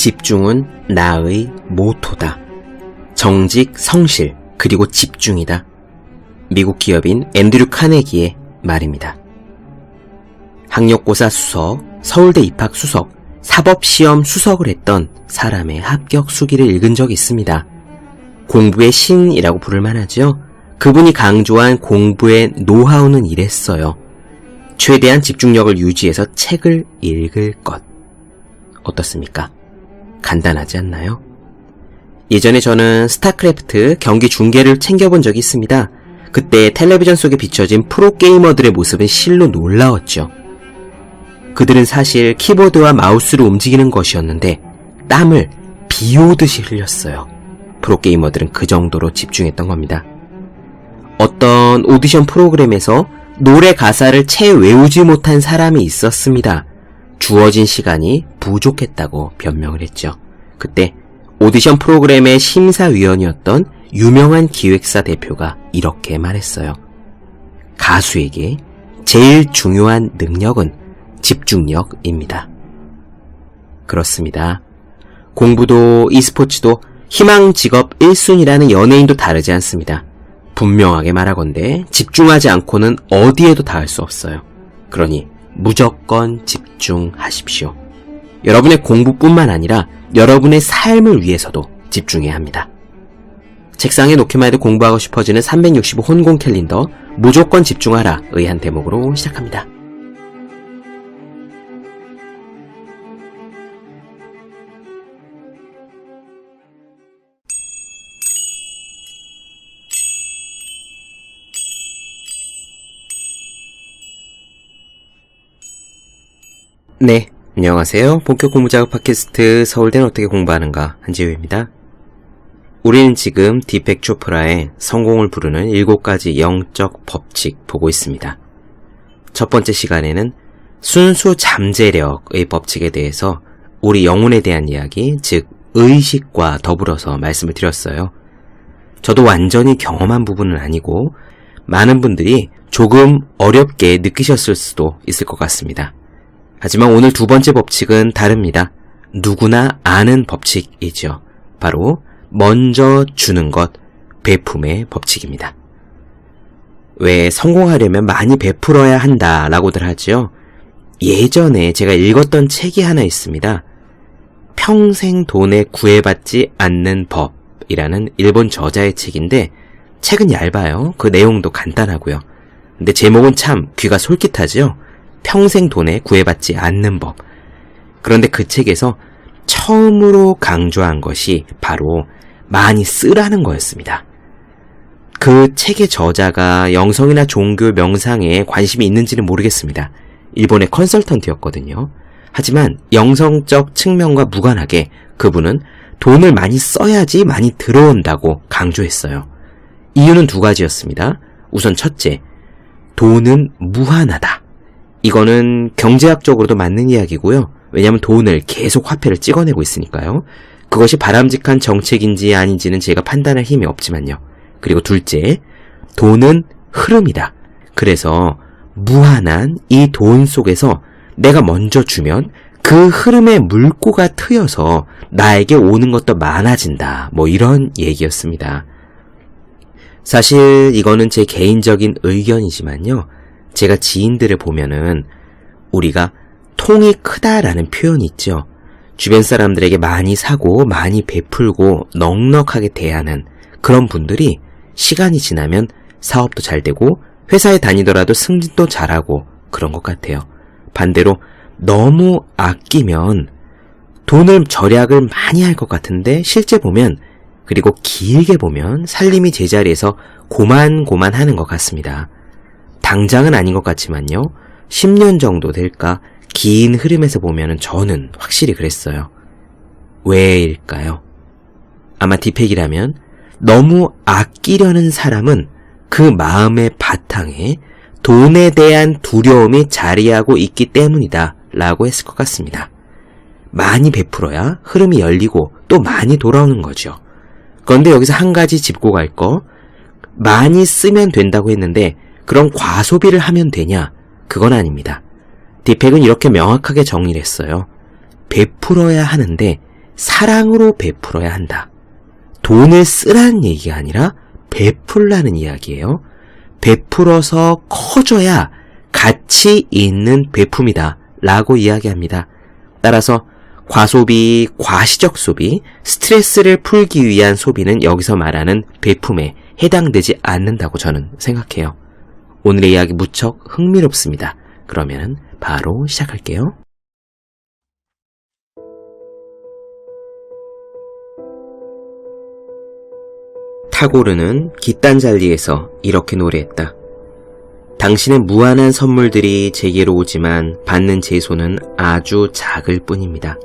집중은 나의 모토다. 정직, 성실, 그리고 집중이다. 미국 기업인 앤드류 카네기의 말입니다. 학력고사 수석, 서울대 입학 수석, 사법시험 수석을 했던 사람의 합격 수기를 읽은 적이 있습니다. 공부의 신이라고 부를 만하죠. 그분이 강조한 공부의 노하우는 이랬어요. 최대한 집중력을 유지해서 책을 읽을 것. 어떻습니까? 간단하지 않나요? 예전에 저는 스타크래프트 경기 중계를 챙겨본 적이 있습니다. 그때 텔레비전 속에 비춰진 프로게이머들의 모습은 실로 놀라웠죠. 그들은 사실 키보드와 마우스로 움직이는 것이었는데 땀을 비 오듯이 흘렸어요. 프로게이머들은 그 정도로 집중했던 겁니다. 어떤 오디션 프로그램에서 노래 가사를 채 외우지 못한 사람이 있었습니다. 주어진 시간이 부족했다고 변명을 했죠. 그때 오디션 프로그램의 심사위원이었던 유명한 기획사 대표가 이렇게 말했어요. 가수에게 제일 중요한 능력은 집중력입니다. 그렇습니다. 공부도 e스포츠도 희망 직업 1순위라는 연예인도 다르지 않습니다. 분명하게 말하건대 집중하지 않고는 어디에도 닿을 수 없어요. 그러니 무조건 집중하십시오. 여러분의 공부뿐만 아니라 여러분의 삶을 위해서도 집중해야 합니다. 책상에 놓기만 해도 공부하고 싶어지는 365 혼공 캘린더 무조건 집중하라 의 한 대목으로 시작합니다. 네, 안녕하세요. 본격 공부 작업 팟캐스트 서울대는 어떻게 공부하는가 한지우입니다. 우리는 지금 디펙 초프라의 성공을 부르는 7가지 영적 법칙 보고 있습니다. 첫 번째 시간에는 순수 잠재력의 법칙에 대해서 우리 영혼에 대한 이야기, 즉 의식과 더불어서 말씀을 드렸어요. 저도 완전히 경험한 부분은 아니고 많은 분들이 조금 어렵게 느끼셨을 수도 있을 것 같습니다. 하지만 오늘 두 번째 법칙은 다릅니다. 누구나 아는 법칙이죠. 바로 먼저 주는 것, 베품의 법칙입니다. 왜 성공하려면 많이 베풀어야 한다라고들 하지요. 예전에 제가 읽었던 책이 하나 있습니다. 평생 돈에 구애받지 않는 법이라는 일본 저자의 책인데 책은 얇아요. 그 내용도 간단하고요. 근데 제목은 참 귀가 솔깃하지요. 평생 돈에 구애받지 않는 법. 그런데 그 책에서 처음으로 강조한 것이 바로 많이 쓰라는 거였습니다. 그 책의 저자가 영성이나 종교 명상에 관심이 있는지는 모르겠습니다. 일본의 컨설턴트였거든요. 하지만 영성적 측면과 무관하게 그분은 돈을 많이 써야지 많이 들어온다고 강조했어요. 이유는 두 가지였습니다. 우선 첫째, 돈은 무한하다. 이거는 경제학적으로도 맞는 이야기고요. 왜냐하면 돈을 계속 화폐를 찍어내고 있으니까요. 그것이 바람직한 정책인지 아닌지는 제가 판단할 힘이 없지만요. 그리고 둘째, 돈은 흐름이다. 그래서 무한한 이 돈 속에서 내가 먼저 주면 그 흐름에 물꼬가 트여서 나에게 오는 것도 많아진다. 뭐 이런 얘기였습니다. 사실 이거는 제 개인적인 의견이지만요. 제가 지인들을 보면은 우리가 통이 크다라는 표현이 있죠. 주변 사람들에게 많이 사고 많이 베풀고 넉넉하게 대하는 그런 분들이 시간이 지나면 사업도 잘 되고 회사에 다니더라도 승진도 잘하고 그런 것 같아요. 반대로 너무 아끼면 돈을 절약을 많이 할 것 같은데 실제 보면 그리고 길게 보면 살림이 제자리에서 고만고만 하는 것 같습니다. 당장은 아닌 것 같지만요. 10년 정도 될까 긴 흐름에서 보면 저는 확실히 그랬어요. 왜일까요? 아마 디펙이라면 너무 아끼려는 사람은 그 마음의 바탕에 돈에 대한 두려움이 자리하고 있기 때문이다 라고 했을 것 같습니다. 많이 베풀어야 흐름이 열리고 또 많이 돌아오는 거죠. 그런데 여기서 한 가지 짚고 갈 거, 많이 쓰면 된다고 했는데 그런 과소비를 하면 되냐? 그건 아닙니다. 디펙은 이렇게 명확하게 정리를 했어요. 베풀어야 하는데 사랑으로 베풀어야 한다. 돈을 쓰라는 얘기가 아니라 베풀라는 이야기예요. 베풀어서 커져야 가치 있는 베품이다. 라고 이야기합니다. 따라서 과소비, 과시적 소비, 스트레스를 풀기 위한 소비는 여기서 말하는 베품에 해당되지 않는다고 저는 생각해요. 오늘의 이야기 무척 흥미롭습니다. 그러면 바로 시작할게요. 타고르는 깃단잘리에서 이렇게 노래했다. 당신의 무한한 선물들이 제게로 오지만 받는 제 손은 아주 작을 뿐입니다.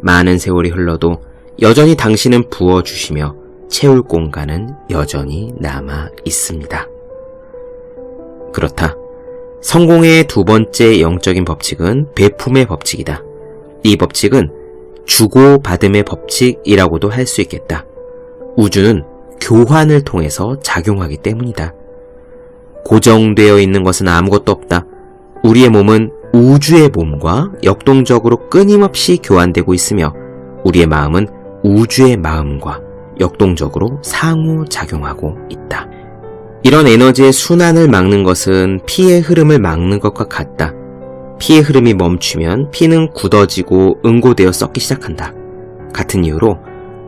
많은 세월이 흘러도 여전히 당신은 부어주시며 채울 공간은 여전히 남아 있습니다. 그렇다. 성공의 두 번째 영적인 법칙은 배품의 법칙이다. 이 법칙은 주고받음의 법칙이라고도 할 수 있겠다. 우주는 교환을 통해서 작용하기 때문이다. 고정되어 있는 것은 아무것도 없다. 우리의 몸은 우주의 몸과 역동적으로 끊임없이 교환되고 있으며 우리의 마음은 우주의 마음과 역동적으로 상호작용하고 있다. 이런 에너지의 순환을 막는 것은 피의 흐름을 막는 것과 같다. 피의 흐름이 멈추면 피는 굳어지고 응고되어 썩기 시작한다. 같은 이유로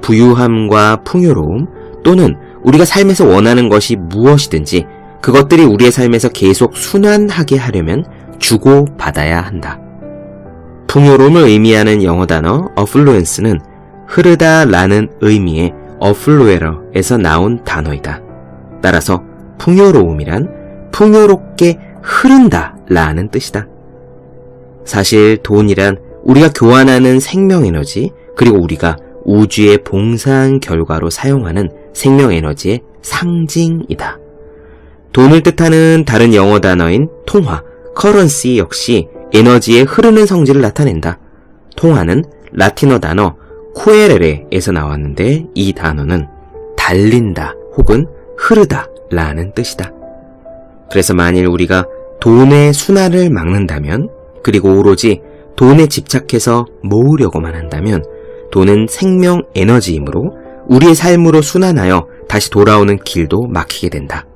부유함과 풍요로움 또는 우리가 삶에서 원하는 것이 무엇이든지 그것들이 우리의 삶에서 계속 순환하게 하려면 주고 받아야 한다. 풍요로움을 의미하는 영어 단어 affluence는 흐르다 라는 의미의 affluero에서 나온 단어이다. 따라서 풍요로움이란 풍요롭게 흐른다 라는 뜻이다. 사실 돈이란 우리가 교환하는 생명에너지 그리고 우리가 우주의 봉사한 결과로 사용하는 생명에너지의 상징이다. 돈을 뜻하는 다른 영어 단어인 통화, currency 역시 에너지의 흐르는 성질을 나타낸다. 통화는 라틴어 단어 쿠에레레에서 나왔는데 이 단어는 달린다 혹은 흐르다 라는 뜻이다. 그래서 만일 우리가 돈의 순환을 막는다면 그리고 오로지 돈에 집착해서 모으려고만 한다면 돈은 생명 에너지이므로 우리의 삶으로 순환하여 다시 돌아오는 길도 막히게 된다.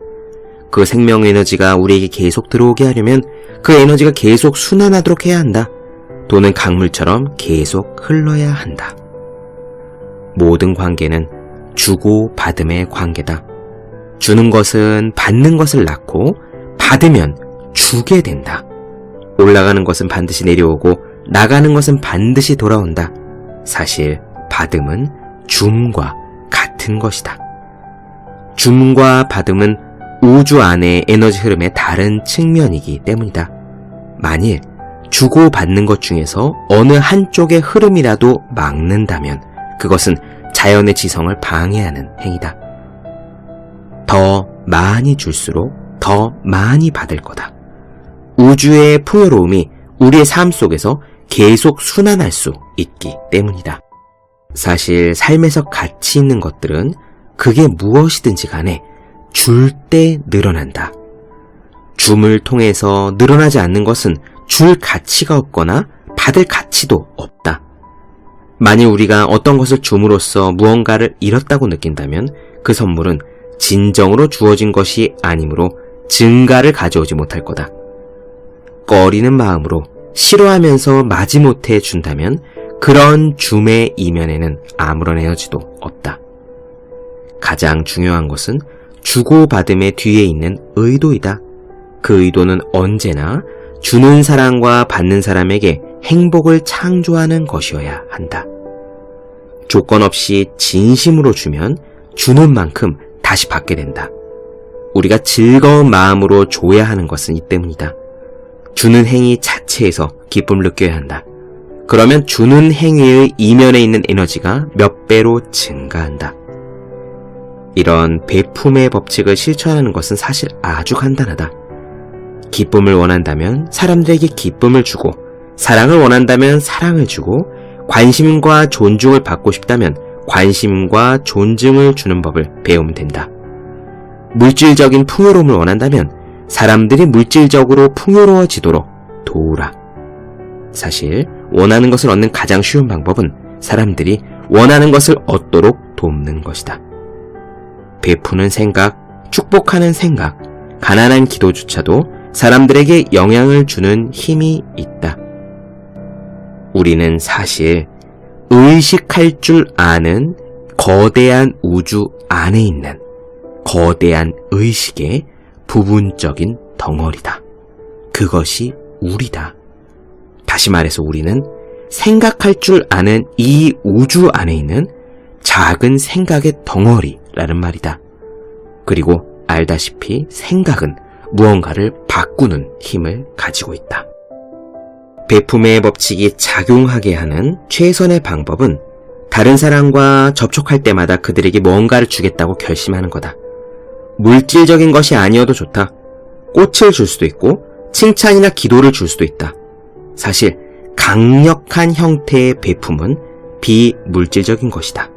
그 생명 에너지가 우리에게 계속 들어오게 하려면 그 에너지가 계속 순환하도록 해야 한다. 돈은 강물처럼 계속 흘러야 한다. 모든 관계는 주고 받음의 관계다. 주는 것은 받는 것을 낳고 받으면 주게 된다. 올라가는 것은 반드시 내려오고 나가는 것은 반드시 돌아온다. 사실 받음은 줌과 같은 것이다. 줌과 받음은 우주 안의 에너지 흐름의 다른 측면이기 때문이다. 만일 주고 받는 것 중에서 어느 한쪽의 흐름이라도 막는다면 그것은 자연의 지성을 방해하는 행위다. 더 많이 줄수록 더 많이 받을 거다. 우주의 풍요로움이 우리의 삶 속에서 계속 순환할 수 있기 때문이다. 사실 삶에서 가치 있는 것들은 그게 무엇이든지 간에 줄 때 늘어난다. 줌을 통해서 늘어나지 않는 것은 줄 가치가 없거나 받을 가치도 없다. 만일 우리가 어떤 것을 줌으로써 무언가를 잃었다고 느낀다면 그 선물은 진정으로 주어진 것이 아니므로 증가를 가져오지 못할 거다. 꺼리는 마음으로 싫어하면서 마지못해 준다면 그런 줌의 이면에는 아무런 에너지도 없다. 가장 중요한 것은 주고받음의 뒤에 있는 의도이다. 그 의도는 언제나 주는 사람과 받는 사람에게 행복을 창조하는 것이어야 한다. 조건 없이 진심으로 주면 주는 만큼 다시 받게 된다. 우리가 즐거운 마음으로 줘야 하는 것은 이 때문이다. 주는 행위 자체에서 기쁨을 느껴야 한다. 그러면 주는 행위의 이면에 있는 에너지가 몇 배로 증가한다. 이런 배품의 법칙을 실천하는 것은 사실 아주 간단하다. 기쁨을 원한다면 사람들에게 기쁨을 주고, 사랑을 원한다면 사랑을 주고, 관심과 존중을 받고 싶다면 관심과 존중을 주는 법을 배우면 된다. 물질적인 풍요로움을 원한다면 사람들이 물질적으로 풍요로워지도록 도우라. 사실 원하는 것을 얻는 가장 쉬운 방법은 사람들이 원하는 것을 얻도록 돕는 것이다. 베푸는 생각, 축복하는 생각, 가난한 기도조차도 사람들에게 영향을 주는 힘이 있다. 우리는 사실 의식할 줄 아는 거대한 우주 안에 있는 거대한 의식의 부분적인 덩어리다. 그것이 우리다. 다시 말해서 우리는 생각할 줄 아는 이 우주 안에 있는 작은 생각의 덩어리라는 말이다. 그리고 알다시피 생각은 무언가를 바꾸는 힘을 가지고 있다. 베품의 법칙이 작용하게 하는 최선의 방법은 다른 사람과 접촉할 때마다 그들에게 뭔가를 주겠다고 결심하는 거다. 물질적인 것이 아니어도 좋다. 꽃을 줄 수도 있고, 칭찬이나 기도를 줄 수도 있다. 사실, 강력한 형태의 베품은 비물질적인 것이다.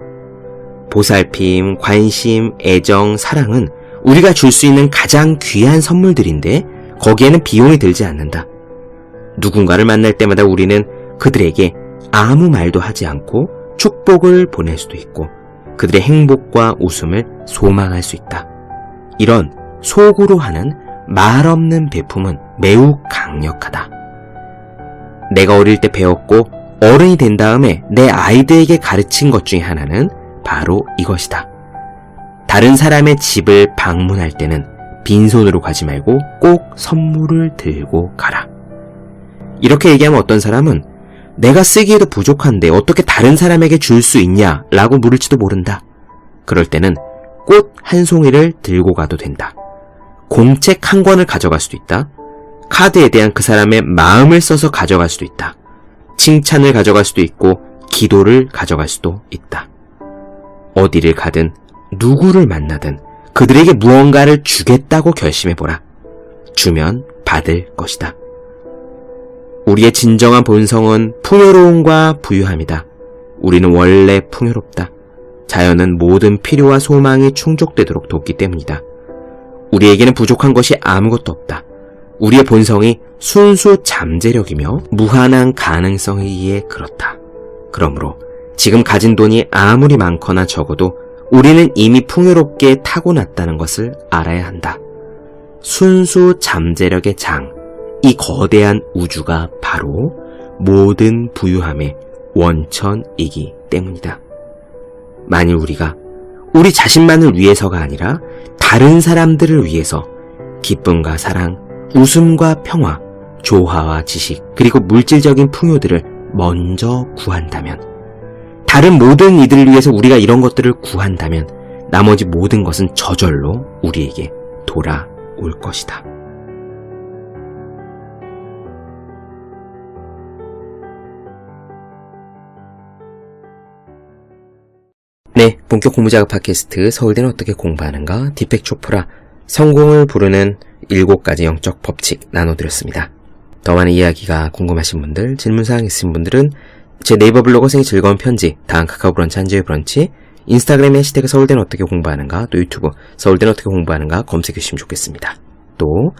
보살핌, 관심, 애정, 사랑은 우리가 줄 수 있는 가장 귀한 선물들인데 거기에는 비용이 들지 않는다. 누군가를 만날 때마다 우리는 그들에게 아무 말도 하지 않고 축복을 보낼 수도 있고 그들의 행복과 웃음을 소망할 수 있다. 이런 속으로 하는 말 없는 베품은 매우 강력하다. 내가 어릴 때 배웠고 어른이 된 다음에 내 아이들에게 가르친 것 중에 하나는 바로 이것이다. 다른 사람의 집을 방문할 때는 빈손으로 가지 말고 꼭 선물을 들고 가라. 이렇게 얘기하면 어떤 사람은 내가 쓰기에도 부족한데 어떻게 다른 사람에게 줄 수 있냐? 라고 물을지도 모른다. 그럴 때는 꽃 한 송이를 들고 가도 된다. 공책 한 권을 가져갈 수도 있다. 카드에 대한 그 사람의 마음을 써서 가져갈 수도 있다. 칭찬을 가져갈 수도 있고, 기도를 가져갈 수도 있다. 어디를 가든, 누구를 만나든, 그들에게 무언가를 주겠다고 결심해보라. 주면 받을 것이다. 우리의 진정한 본성은 풍요로움과 부유함이다. 우리는 원래 풍요롭다. 자연은 모든 필요와 소망이 충족되도록 돕기 때문이다. 우리에게는 부족한 것이 아무것도 없다. 우리의 본성이 순수 잠재력이며 무한한 가능성에 의해 그렇다. 그러므로 지금 가진 돈이 아무리 많거나 적어도 우리는 이미 풍요롭게 타고났다는 것을 알아야 한다. 순수 잠재력의 장, 이 거대한 우주가 바로 모든 부유함의 원천이기 때문이다. 만일 우리가 우리 자신만을 위해서가 아니라 다른 사람들을 위해서 기쁨과 사랑, 웃음과 평화, 조화와 지식, 그리고 물질적인 풍요들을 먼저 구한다면, 다른 모든 이들을 위해서 우리가 이런 것들을 구한다면, 나머지 모든 것은 저절로 우리에게 돌아올 것이다. 네, 본격 공부작업 팟캐스트 서울대는 어떻게 공부하는가 디펙 초프라 성공을 부르는 7가지 영적 법칙 나눠드렸습니다. 더 많은 이야기가 궁금하신 분들, 질문사항 있으신 분들은 제 네이버 블로그 생이 즐거운 편지, 다음 카카오 브런치 한지의 브런치, 인스타그램에 해시태그 서울대는 어떻게 공부하는가, 또 유튜브 서울대는 어떻게 공부하는가 검색해 주시면 좋겠습니다. 또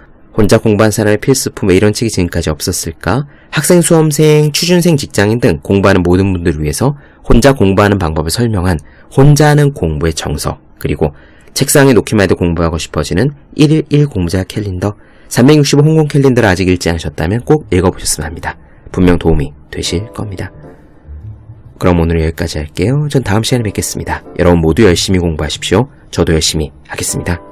혼자 공부한 사람의 필수품 왜 이런 책이 지금까지 없었을까? 학생, 수험생, 취준생, 직장인 등 공부하는 모든 분들을 위해서 혼자 공부하는 방법을 설명한 혼자 하는 공부의 정석, 그리고 책상에 놓기만 해도 공부하고 싶어지는 1일 1 공부자 캘린더, 365 홍콩 캘린더를 아직 읽지 않으셨다면 꼭 읽어보셨으면 합니다. 분명 도움이 되실 겁니다. 그럼 오늘 여기까지 할게요. 전 다음 시간에 뵙겠습니다. 여러분 모두 열심히 공부하십시오. 저도 열심히 하겠습니다.